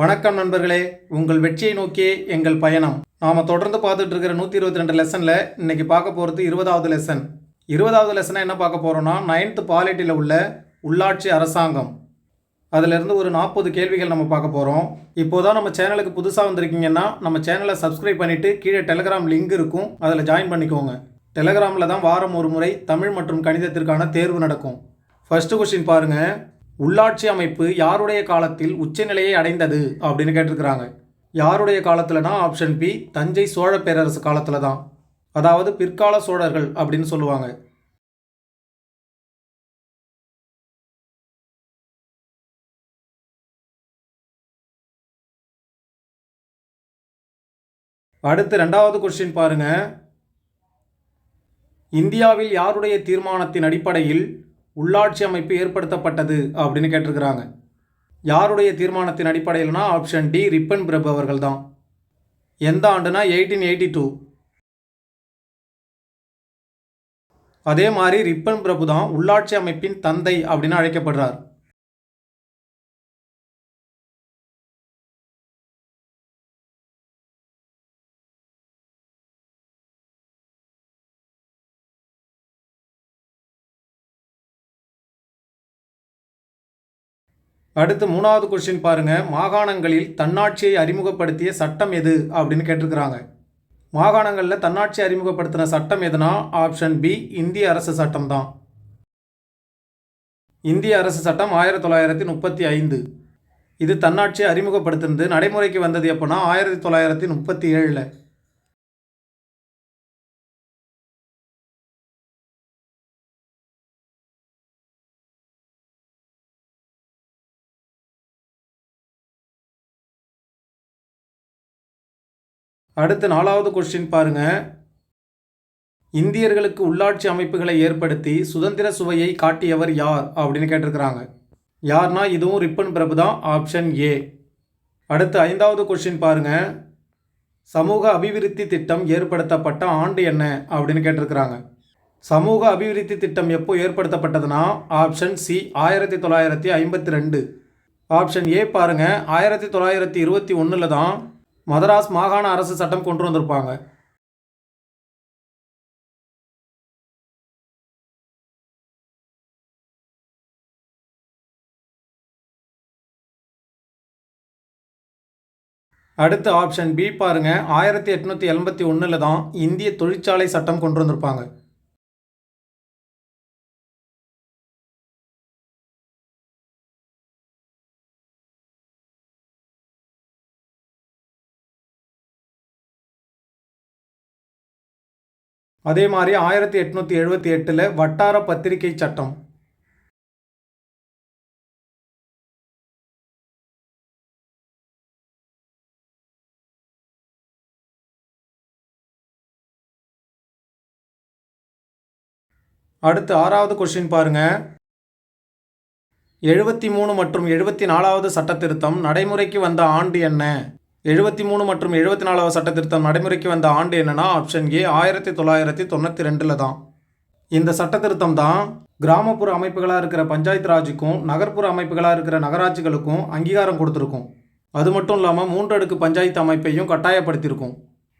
வணக்கம் நண்பர்களே. உங்கள் வெற்றியை நோக்கியே எங்கள் பயணம். நாம் தொடர்ந்து பார்த்துட்டு இருக்கிற நூற்றி இருபத்தி ரெண்டு லெசனில் இன்னைக்கு பார்க்க போகிறது இருபதாவது லெசன் இருபதாவது லெசனை என்ன பார்க்க போகிறோம்னா நைன்த்து பாலிட்டியில் உள்ள உள்ளாட்சி அரசாங்கம். அதிலிருந்து ஒரு நாற்பது கேள்விகள் நம்ம பார்க்க போகிறோம் இப்போ தான் நம்ம சேனலுக்கு புதுசாக வந்திருக்கீங்கன்னா நம்ம சேனலை சப்ஸ்கிரைப் பண்ணிவிட்டு கீழே டெலகிராம் லிங்க் இருக்கும். அதில் ஜாயின் பண்ணிக்கோங்க. டெலகிராமில் தான் வாரம் ஒரு முறை தமிழ் மற்றும் கணிதத்திற்கான தேர்வு நடக்கும். ஃபஸ்ட்டு கொஸ்டின் பாருங்கள் உள்ளாட்சி அமைப்பு யாருடைய காலத்தில் உச்சநிலையை அடைந்தது அப்படின்னு கேட்டிருக்கிறாங்க. யாருடைய காலத்துலனா? ஆப்ஷன் பி தஞ்சை சோழ பேரரசு காலத்தில் தான் அதாவது பிற்கால சோழர்கள் அப்படின்னு சொல்லுவாங்க. அடுத்து ரெண்டாவது கொஸ்டின் பாருங்க. இந்தியாவில் யாருடைய தீர்மானத்தின் அடிப்படையில் உள்ளாட்சி அமைப்பு ஏற்படுத்தப்பட்டது அப்படின்னு கேட்டிருக்கிறாங்க. யாருடைய தீர்மானத்தின் அடிப்படையில்னா ஆப்ஷன் டி ரிப்பன் பிரபு அவர்கள் தான் எந்த ஆண்டுனா எயிட்டீன் எயிட்டி டூ அதே மாதிரி ரிப்பன் பிரபு தான் உள்ளாட்சி அமைப்பின் தந்தை அப்படின்னு அழைக்கப்படுறார். அடுத்து மூணாவது கொஸ்டின் பாருங்க. மாகாணங்களில் தன்னாட்சியை அறிமுகப்படுத்திய சட்டம் எது? அப்படின்னு கேட்டிருக்கிறாங்க. மாகாணங்களில் தன்னாட்சி அறிமுகப்படுத்தின சட்டம் எதுனா? ஆப்ஷன் பி இந்திய அரசு சட்டம் தான் இந்திய அரசு சட்டம் ஆயிரத்தி தொள்ளாயிரத்தி முப்பத்தி ஐந்து. இது தன்னாட்சியை அறிமுகப்படுத்தினது. நடைமுறைக்கு வந்தது எப்போனா? ஆயிரத்தி தொள்ளாயிரத்தி முப்பத்தி ஏழில். அடுத்து நாலாவது கொஸ்டின் பாருங்க. இந்தியர்களுக்கு உள்ளாட்சி அமைப்புகளை ஏற்படுத்தி சுதந்திர சுவையை காட்டியவர் யார்? அப்படின்னு கேட்டிருக்கிறாங்க. யார்னா இதுவும் ரிப்பன் பிரபு தான் ஆப்ஷன் ஏ அடுத்து ஐந்தாவது கொஸ்டின் பாருங்க. சமூக அபிவிருத்தி திட்டம் ஏற்படுத்தப்பட்ட ஆண்டு என்ன? அப்படின்னு கேட்டிருக்கிறாங்க. சமூக அபிவிருத்தி திட்டம் எப்போ ஏற்படுத்தப்பட்டதுன்னா ஆப்ஷன் சி ஆயிரத்தி தொள்ளாயிரத்தி ஐம்பத்தி ரெண்டு. ஆப்ஷன் ஏ பாருங்க ஆயிரத்தி தொள்ளாயிரத்தி இருபத்தி ஒன்றில் தான் மதராஸ் மாகாண அரசு சட்டம் கொண்டு வந்திருப்பாங்க. அடுத்த ஆப்ஷன் பி பாருங்க. ஆயிரத்தி எட்நூற்றி எண்பத்தி ஒன்றில் தான் இந்திய தொழிற்சாலை சட்டம் கொண்டு வந்திருப்பாங்க. அதே மாதிரி ஆயிரத்தி எட்நூற்றி எழுபத்தி எட்டில் வட்டார பத்திரிகை சட்டம். அடுத்து ஆறாவது கொஸ்டின் பாருங்க. எழுபத்தி மூணு மற்றும் எழுபத்தி நாலாவது சட்டத்திருத்தம் நடைமுறைக்கு வந்த ஆண்டு என்ன? எழுபத்தி மூணு மற்றும் எழுபத்தி நாலாவது சட்ட திருத்தம் நடைமுறைக்கு வந்த ஆண்டு என்னன்னா ஆப்ஷன் ஏ ஆயிரத்தி தொள்ளாயிரத்தி தொண்ணூற்றி ரெண்டில் தான். இந்த சட்ட திருத்தம் தான் கிராமப்புற அமைப்புகளாக இருக்கிற பஞ்சாயத்து ராஜுக்கும் நகர்ப்புற அமைப்புகளாக இருக்கிற நகராட்சிகளுக்கும் அங்கீகாரம் கொடுத்துருக்கும். அது மட்டும் இல்லாமல் மூன்றடுக்கு பஞ்சாயத்து அமைப்பையும் கட்டாயப்படுத்தியிருக்கும்.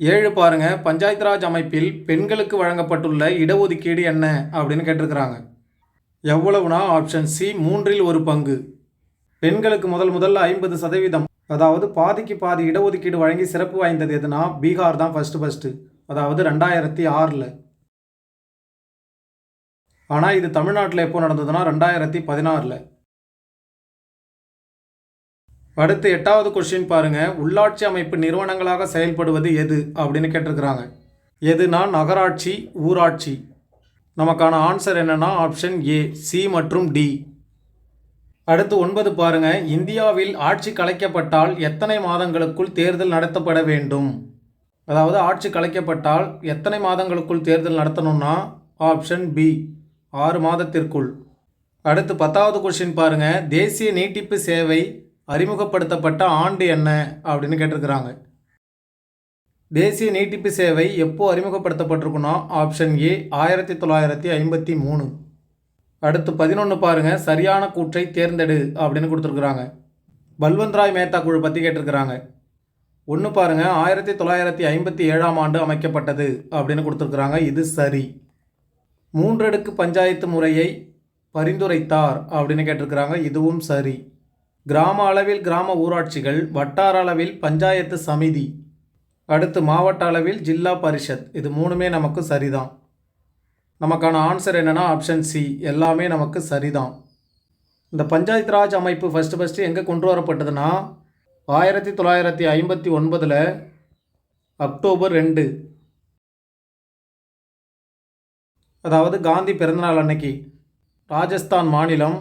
ஏழு பாருங்க பஞ்சாயத்து ராஜ் அமைப்பில் பெண்களுக்கு வழங்கப்பட்டுள்ள இடஒதுக்கீடு என்ன அப்படின்னு கேட்டிருக்கிறாங்க. எவ்வளவுனா ஆப்ஷன் சி மூன்றில் ஒரு பங்கு. பெண்களுக்கு முதல் முதல்ல ஐம்பது சதவீதம் அதாவது பாதிக்கு பாதி இடஒதுக்கீடு வழங்கி சிறப்பு வாய்ந்தது எதுனா பீகார் தான் ஃபஸ்ட்டு ஃபஸ்ட்டு அதாவது ரெண்டாயிரத்தி ஆறில். ஆனால் இது தமிழ்நாட்டில் எப்போ நடந்ததுன்னா ரெண்டாயிரத்தி பதினாறில். அடுத்து எட்டாவது கொஸ்டின் பாருங்கள் உள்ளாட்சி அமைப்பு நிறுவனங்களாக செயல்படுவது எது அப்படின்னு கேட்டிருக்கிறாங்க. எதுனா நகராட்சி ஊராட்சி. நமக்கான ஆன்சர் என்னென்னா ஆப்ஷன் ஏ சி மற்றும் டி அடுத்து ஒன்பது பாருங்க. இந்தியாவில் ஆட்சி கலைக்கப்பட்டால் எத்தனை மாதங்களுக்குள் தேர்தல் நடத்தப்பட வேண்டும்? அதாவது ஆட்சி கலைக்கப்பட்டால் எத்தனை மாதங்களுக்குள் தேர்தல் நடத்தணும்னா ஆப்ஷன் பி ஆறு மாதத்திற்குள். அடுத்து பத்தாவது கொஸ்டின் பாருங்க. தேசிய நீட்டிப்பு சேவை அறிமுகப்படுத்தப்பட்ட ஆண்டு என்ன அப்படின்னு கேட்டிருக்கிறாங்க. தேசிய நீட்டிப்பு சேவை எப்போ அறிமுகப்படுத்தப்பட்டிருக்குன்னா ஆப்ஷன் ஏ ஆயிரத்தி தொள்ளாயிரத்தி ஐம்பத்தி மூணு. அடுத்து பதினொன்று பாருங்கள் சரியான கூற்றை தேர்ந்தெடு அப்படின்னு கொடுத்துருக்குறாங்க. பல்வந்த்ராய் மேத்தா குழு பற்றி கேட்டிருக்கிறாங்க. ஒன்று பாருங்கள் ஆயிரத்தி தொள்ளாயிரத்தி ஐம்பத்தி ஏழாம் ஆண்டு அமைக்கப்பட்டது அப்படின்னு கொடுத்துருக்குறாங்க. இது சரி. மூன்றடுக்கு பஞ்சாயத்து முறையை பரிந்துரைத்தார் அப்படின்னு கேட்டிருக்கிறாங்க. இதுவும் சரி. கிராம அளவில் கிராம ஊராட்சிகள் வட்டார அளவில் பஞ்சாயத்து சமிதி அடுத்து மாவட்ட அளவில் ஜில்லா பரிஷத். இது மூணுமே நமக்கு சரிதான். நமக்கான ஆன்சர் என்னென்னா ஆப்ஷன் சி எல்லாமே நமக்கு சரிதான். இந்த பஞ்சாயத்து ராஜ் அமைப்பு ஃபஸ்ட்டு ஃபஸ்ட்டு எங்கே கொண்டு வரப்பட்டதுன்னா ஆயிரத்தி தொள்ளாயிரத்தி ஐம்பத்தி ஒன்பதில் அக்டோபர் ரெண்டு. அதாவது காந்தி பிறந்தநாள் அன்னைக்கு ராஜஸ்தான் மாநிலம்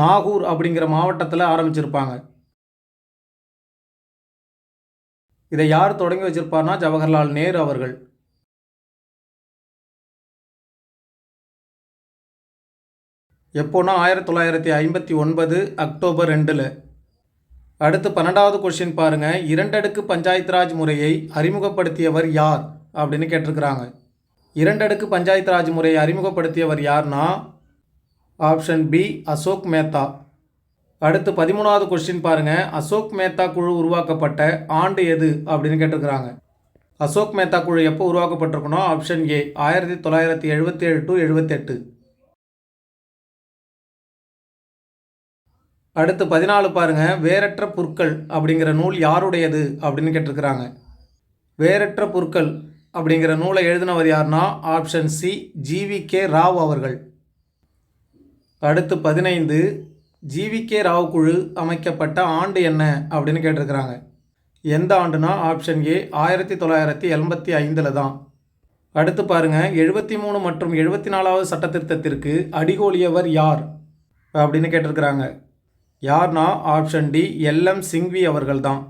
நாகூர் அப்படிங்கிற மாவட்டத்தில் ஆரம்பிச்சிருப்பாங்க. இதை யார் தொடங்கி வச்சிருப்பார்னா ஜவஹர்லால் நேரு அவர்கள். எப்போனா ஆயிரத்தி தொள்ளாயிரத்தி ஐம்பத்தி ஒன்பது அக்டோபர் ரெண்டில். அடுத்து பன்னெண்டாவது கொஸ்டின் பாருங்கள் இரண்டடுக்கு பஞ்சாயத்து ராஜ் முறையை அறிமுகப்படுத்தியவர் யார் அப்படின்னு கேட்டிருக்கிறாங்க. இரண்டடுக்கு பஞ்சாயத்து ராஜ் முறையை அறிமுகப்படுத்தியவர் யார்னா ஆப்ஷன் பி அசோக் மேத்தா. அடுத்து பதிமூணாவது கொஸ்டின் பாருங்கள் அசோக் மேத்தா குழு உருவாக்கப்பட்ட ஆண்டு எது அப்படின்னு கேட்டிருக்கிறாங்க. அசோக் மேத்தா குழு எப்போ உருவாக்கப்பட்டிருக்கணும் ஆப்ஷன் ஏ ஆயிரத்தி தொள்ளாயிரத்தி எழுபத்தி ஏழு டு எழுபத்தெட்டு அடுத்து பதினாலு பாருங்க. வேரற்ற புற்கள் அப்படிங்கிற நூல் யாருடையது அப்படின்னு கேட்டிருக்கிறாங்க. வேரற்ற புற்கள் அப்படிங்கிற நூலை எழுதினவர் யாருன்னா? Option C G V K Rao அவர்கள். அடுத்து பதினைந்து ஜிவி கே ராவ் குழு அமைக்கப்பட்ட ஆண்டு என்ன அப்படின்னு கேட்டிருக்கிறாங்க. எந்த ஆண்டுனா ஆப்ஷன் ஏ ஆயிரத்தி தொள்ளாயிரத்தி எண்பத்தி ஐந்தில் தான். அடுத்து பாருங்கள் எழுபத்தி மூணு மற்றும் எழுபத்தி நாலாவது சட்டத்திருத்தத்திற்கு அடிகோலியவர் யார் அப்படின்னு கேட்டிருக்கிறாங்க. யார்னா ஆப்ஷன் டி எல்எம் சிங்வி அவர்கள் தான்.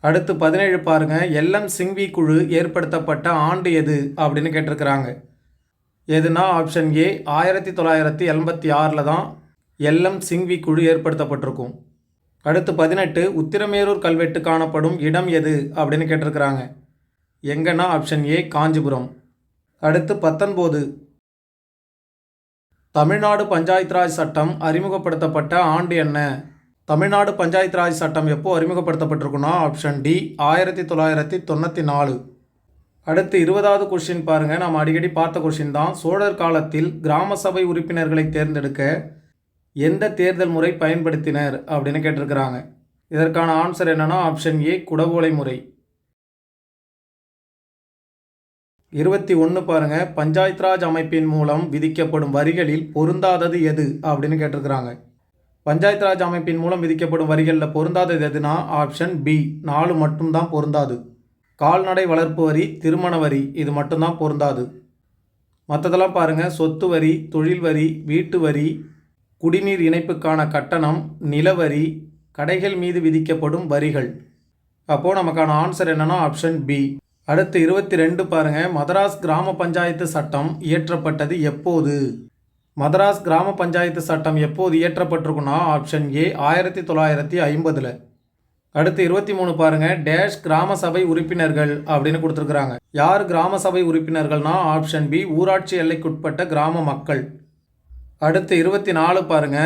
அடுத்து பதினேழு பாருங்க எல்எம் சிங்வி குழு ஏற்படுத்தப்பட்ட ஆண்டு எது அப்படின்னு கேட்டிருக்கிறாங்க. எதுனா ஆப்ஷன் ஏ ஆயிரத்தி தொள்ளாயிரத்தி எண்பத்தி ஆறில் தான் எல்எம் சிங்வி குழு ஏற்படுத்தப்பட்டிருக்கும். அடுத்து பதினெட்டு உத்திரமேரூர் கல்வெட்டு காணப்படும் இடம் எது அப்படின்னு கேட்டிருக்கிறாங்க. எங்கன்னா ஆப்ஷன் ஏ காஞ்சிபுரம். அடுத்து பத்தொன்பது தமிழ்நாடு பஞ்சாயத்து ராஜ் சட்டம் அறிமுகப்படுத்தப்பட்ட ஆண்டு என்ன? தமிழ்நாடு பஞ்சாயத்து ராஜ் சட்டம் எப்போது அறிமுகப்படுத்தப்பட்டிருக்குன்னா ஆப்ஷன் டி ஆயிரத்தி தொள்ளாயிரத்தி தொண்ணூற்றி நாலு அடுத்து இருபதாவது கொஷின் பாருங்கள் நாம் அடிக்கடி பார்த்த கொஷின் தான். சோழர் காலத்தில் கிராம சபை உறுப்பினர்களை தேர்ந்தெடுக்க எந்த தேர்தல் முறை பயன்படுத்தினர் அப்படின்னு கேட்டிருக்கிறாங்க. இதற்கான ஆன்சர் என்னென்னா ஆப்ஷன் ஏ குடவோலை முறை. இருபத்தி ஒன்று பாருங்கள் பஞ்சாயத் ராஜ் அமைப்பின் மூலம் விதிக்கப்படும் வரிகளில் பொருந்தாதது எது அப்படின்னு கேட்டிருக்கிறாங்க. பஞ்சாயத் ராஜ் அமைப்பின் மூலம் விதிக்கப்படும் வரிகளில் பொருந்தாதது எதுனா ஆப்ஷன் பி நாலு மட்டும்தான் பொருந்தாது. கால்நடை வளர்ப்பு வரி திருமண வரி இது மட்டும்தான் பொருந்தாது. மற்றதெல்லாம் பாருங்கள் சொத்து வரி தொழில் வரி வீட்டு வரி குடிநீர் இணைப்புக்கான கட்டணம் நிலவரி கடைகள் மீது விதிக்கப்படும் வரிகள். அப்போது நமக்கான ஆன்சர் என்னென்னா ஆப்ஷன் பி அடுத்து இருபத்தி ரெண்டு பாருங்கள் மதராஸ் கிராம பஞ்சாயத்து சட்டம் இயற்றப்பட்டது எப்போது? மதராஸ் கிராம பஞ்சாயத்து சட்டம் எப்போது இயற்றப்பட்டிருக்குன்னா ஆப்ஷன் ஏ ஆயிரத்தி தொள்ளாயிரத்தி ஐம்பதில். அடுத்து இருபத்தி மூணு பாருங்கள் டேஷ் கிராம சபை உறுப்பினர்கள் அப்படின்னு கொடுத்துருக்குறாங்க. யார் கிராம சபை உறுப்பினர்கள்னா ஆப்ஷன் பி ஊராட்சி எல்லைக்குட்பட்ட கிராம மக்கள். அடுத்து இருபத்தி நாலு பாருங்க.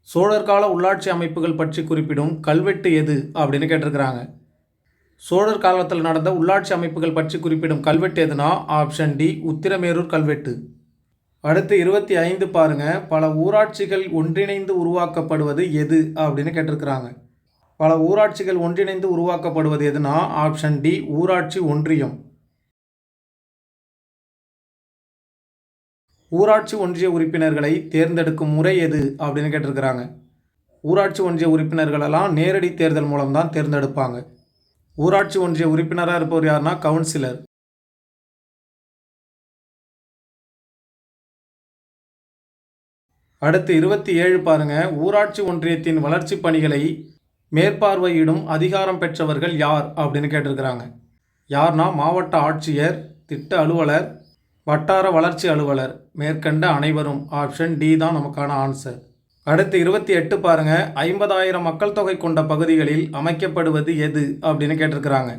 சோழர் கால உள்ளாட்சி அமைப்புகள் பற்றி குறிப்பிடும் கல்வெட்டு எது அப்படின்னு கேட்டிருக்கிறாங்க. சோழர் காலத்தில் நடந்த உள்ளாட்சி அமைப்புகள் பற்றி குறிப்பிடும் கல்வெட்டு எதுனா ஆப்ஷன் டி உத்திரமேரூர் கல்வெட்டு. அடுத்து இருபத்தி ஐந்து பாருங்க. பல ஊராட்சிகள் ஒன்றிணைந்து உருவாக்கப்படுவது எது அப்படின்னு கேட்டிருக்கிறாங்க. பல ஊராட்சிகள் ஒன்றிணைந்து உருவாக்கப்படுவது எதுனா ஆப்ஷன் டி ஊராட்சி ஒன்றியம். ஊராட்சி ஒன்றிய உறுப்பினர்களை தேர்ந்தெடுக்கும் முறை எது அப்படின்னு கேட்டிருக்கிறாங்க. ஊராட்சி ஒன்றிய உறுப்பினர்களெல்லாம் நேரடி தேர்தல் மூலம்தான் தேர்ந்தெடுப்பாங்க. ஊராட்சி ஒன்றிய உறுப்பினராக இருப்பவர் யாருன்னா கவுன்சிலர். அடுத்து இருபத்தி ஏழு பாருங்க. ஊராட்சி ஒன்றியத்தின் வளர்ச்சி பணிகளை மேற்பார்வையிடும் அதிகாரம் பெற்றவர்கள் யார் அப்படின்னு கேட்டிருக்கிறாங்க. யார்னா மாவட்ட ஆட்சியர் திட்ட அலுவலர் வட்டார வளர்ச்சி அலுவலர் மேற்கண்ட அனைவரும் ஆப்ஷன் டி தான் நமக்கான ஆன்சர் அடுத்து இருபத்தி எட்டு பாருங்க. ஐம்பதாயிரம் மக்கள் தொகை கொண்ட பகுதிகளில் அமைக்கப்படுவது எது அப்படின்னு கேட்டிருக்கிறாங்க.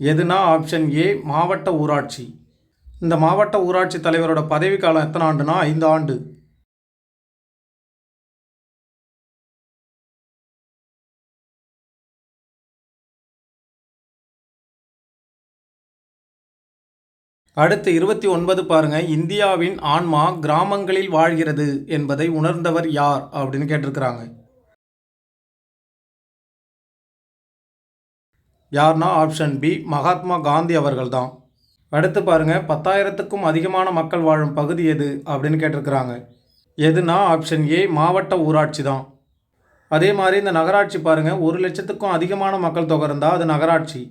எதுனா ஆப்ஷன் ஏ மாவட்ட ஊராட்சி. இந்த மாவட்ட ஊராட்சி தலைவரோட பதவி காலம் எத்தனை ஆண்டுனா ஐந்து ஆண்டு. அடுத்து இருபத்தி ஒன்பது பாருங்க. இந்தியாவின் ஆன்மா கிராமங்களில் வாழ்கிறது என்பதை உணர்ந்தவர் யார் அப்படின்னு கேட்டிருக்கிறாங்க. யார்னா ஆப்ஷன் பி மகாத்மா காந்தி அவர்கள் தான் அடுத்து பாருங்க. பத்தாயிரத்துக்கும் அதிகமான மக்கள் வாழும் பகுதி எது அப்படின்னு கேட்டிருக்கிறாங்க. எதுனா ஆப்ஷன் ஏ மாவட்ட ஊராட்சி தான். அதே மாதிரி இந்த நகராட்சி பாருங்க. ஒரு லட்சத்துக்கும் அதிகமான மக்கள் தொகை இருந்தால் அது நகராட்சி.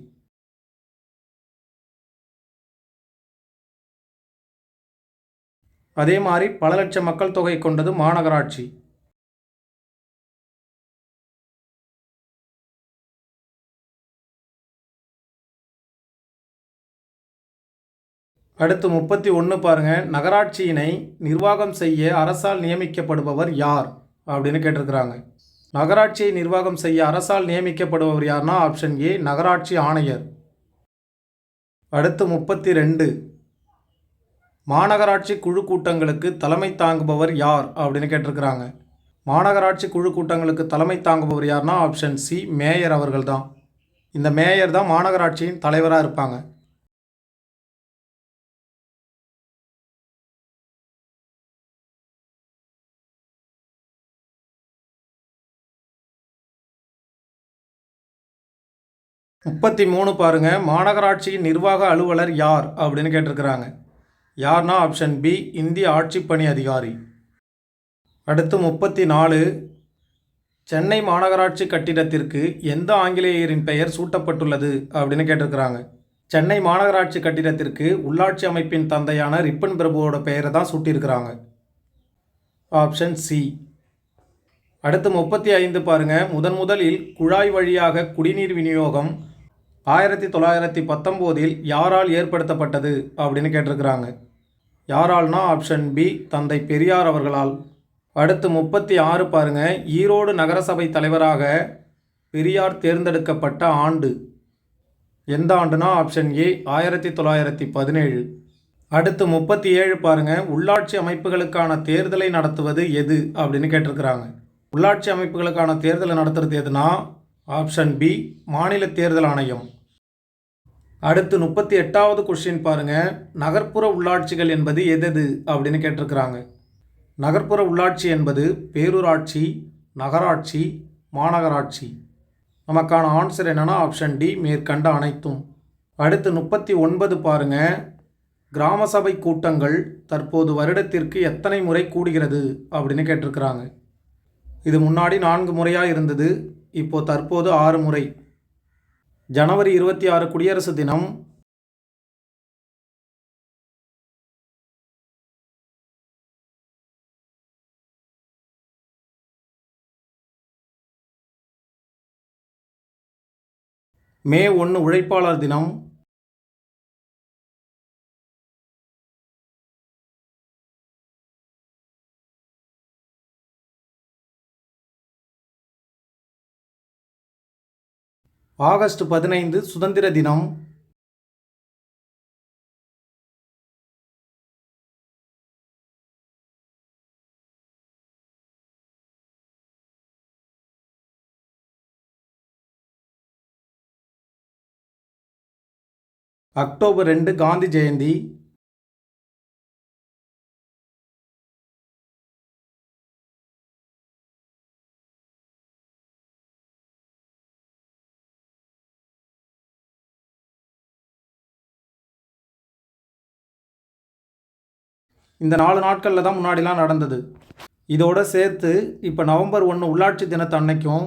அதே மாதிரி பல லட்சம் மக்கள் தொகை கொண்டது மாநகராட்சி. அடுத்து முப்பத்தி ஒன்று பாருங்க. நகராட்சியினை நிர்வாகம் செய்ய அரசால் நியமிக்கப்படுபவர் யார்? அப்படின்னு கேட்டிருக்கிறாங்க. நகராட்சியை நிர்வாகம் செய்ய அரசால் நியமிக்கப்படுபவர் யார்னா ஆப்ஷன் ஏ நகராட்சி ஆணையர். அடுத்து முப்பத்தி ரெண்டு. மாநகராட்சி குழு கூட்டங்களுக்கு தலைமை தாங்குபவர் யார் அப்படின்னு கேட்டிருக்கிறாங்க. மாநகராட்சி குழு கூட்டங்களுக்கு தலைமை தாங்குபவர் யார்னா ஆப்ஷன் சி மேயர் அவர்கள் தான் இந்த மேயர் தான் மாநகராட்சியின் தலைவராக இருப்பாங்க. முப்பத்தி மூணு பாருங்க மாநகராட்சியின் நிர்வாக அலுவலர் யார் அப்படின்னு கேட்டிருக்கிறாங்க. யார்னா ஆப்ஷன் பி இந்திய ஆட்சிப்பணி அதிகாரி. அடுத்து முப்பத்தி நாலு சென்னை மாநகராட்சி கட்டிடத்திற்கு எந்த ஆங்கிலேயரின் பெயர் சூட்டப்பட்டுள்ளது அப்படின்னு கேட்டிருக்கிறாங்க. சென்னை மாநகராட்சி கட்டிடத்திற்கு உள்ளாட்சி அமைப்பின் தந்தையான ரிப்பன் பிரபுவோட பெயரை தான் சூட்டியிருக்கிறாங்க. Option C. அடுத்து முப்பத்தி ஐந்து பாருங்கள் முதன் முதலில் குழாய் வழியாக குடிநீர் விநியோகம் ஆயிரத்தி தொள்ளாயிரத்தி பத்தொம்போதில் யாரால் ஏற்படுத்தப்பட்டது அப்படின்னு கேட்டிருக்கிறாங்க. யாரால்னா ஆப்ஷன் பி தந்தை பெரியார் அவர்களால். அடுத்து முப்பத்தி ஆறு பாருங்கள் ஈரோடு நகரசபை தலைவராக பெரியார் தேர்ந்தெடுக்கப்பட்ட ஆண்டு. எந்த ஆண்டுனா? ஆப்ஷன் ஏ ஆயிரத்தி தொள்ளாயிரத்தி பதினேழு. அடுத்து முப்பத்தி ஏழு பாருங்கள் உள்ளாட்சி அமைப்புகளுக்கான தேர்தலை நடத்துவது எது அப்படின்னு கேட்டிருக்கிறாங்க. உள்ளாட்சி அமைப்புகளுக்கான தேர்தலை நடத்துறது எதுனா? ஆப்ஷன் பி மாநில தேர்தல் ஆணையம். அடுத்து முப்பத்தி எட்டாவது கொஸ்டின் பாருங்கள் நகர்ப்புற உள்ளாட்சிகள் என்பது எதெது அப்படின்னு கேட்டிருக்கிறாங்க. நகர்ப்புற உள்ளாட்சி என்பது பேரூராட்சி நகராட்சி மாநகராட்சி. நமக்கான ஆன்சர் என்னென்னா ஆப்ஷன் டி மேற்கண்ட அனைத்தும். அடுத்து முப்பத்தி ஒன்பது பாருங்க. கிராம சபை கூட்டங்கள் தற்போது வருடத்திற்கு எத்தனை முறை கூடுகிறது அப்படின்னு கேட்டிருக்கிறாங்க. இது முன்னாடி நான்கு முறையாக இருந்தது இப்போ தற்போது ஆறு முறை. ஜனவரி இருபத்தி ஆறு குடியரசு தினம். மே ஒன்று உழைப்பாளர் தினம். ஆகஸ்ட் பதினைந்து சுதந்திர தினம். அக்டோபர் ரெண்டு காந்தி ஜெயந்தி. இந்த நாலு நாட்களில் தான் முன்னாடிலாம் நடந்தது. இதோட சேர்த்து இப்போ நவம்பர் ஒன்று உள்ளாட்சி தினத்து அன்னைக்கும்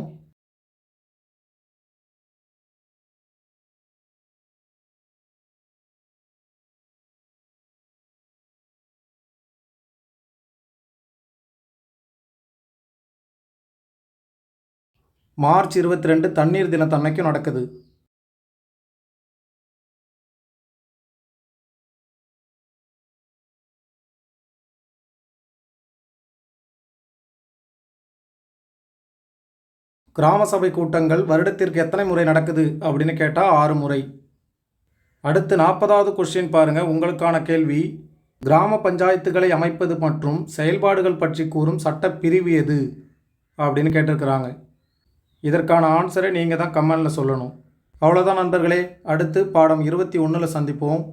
மார்ச் இருபத்தி ரெண்டு தண்ணீர் தினத்தன்னைக்கும் நடக்குது. கிராம சபை கூட்டங்கள் வருடத்திற்கு எத்தனை முறை நடக்குது அப்படின்னு கேட்டால் ஆறு முறை. அடுத்து நாற்பதாவது கொஸ்டின் பாருங்கள் உங்களுக்கான கேள்வி கிராம பஞ்சாயத்துகளை அமைப்பது மற்றும் செயல்பாடுகள் பற்றி கூறும் சட்ட பிரிவு எது? அப்படின்னு கேட்டிருக்கிறாங்க. இதற்கான ஆன்சரை நீங்கள் தான் கமெண்டில் சொல்லணும். அவ்வளோதான் நண்பர்களே. அடுத்து பாடம் இருபத்தி ஒன்றில் சந்திப்போம்.